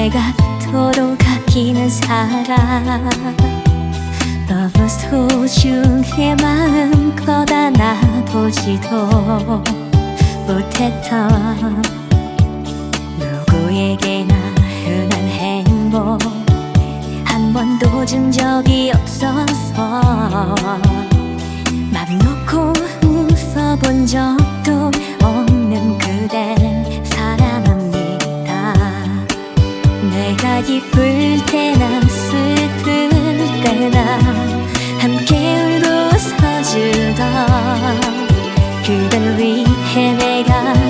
내가도록 아끼는 사람. 너무 소중해 마음껏 안아보지도 못했던 누구에게나 흔한 행복. 한 번도 준 적이 없어서. 맘 놓고 웃어본 적 때나 함께 울고 웃어주던 그댈 위해 내가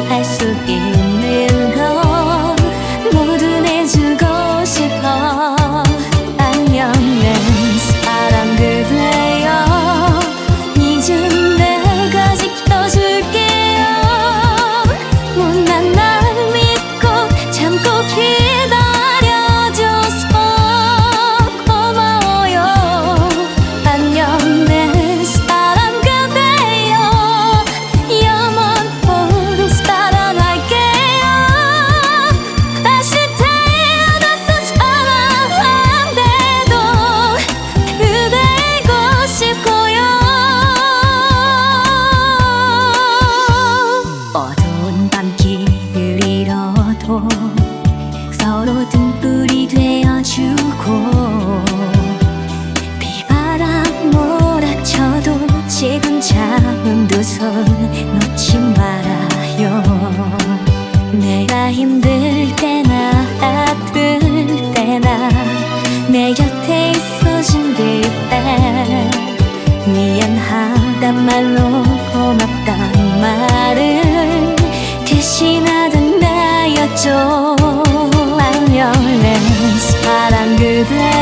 서로 등불이 되어주고 비바람 몰아쳐도 지금 잡은 두 손 놓지 말아요. 내가 힘들 때나 아플 때나 내 곁에 있어준 그때 미안하단 말로 고맙단 말을 대신하던 나였죠 today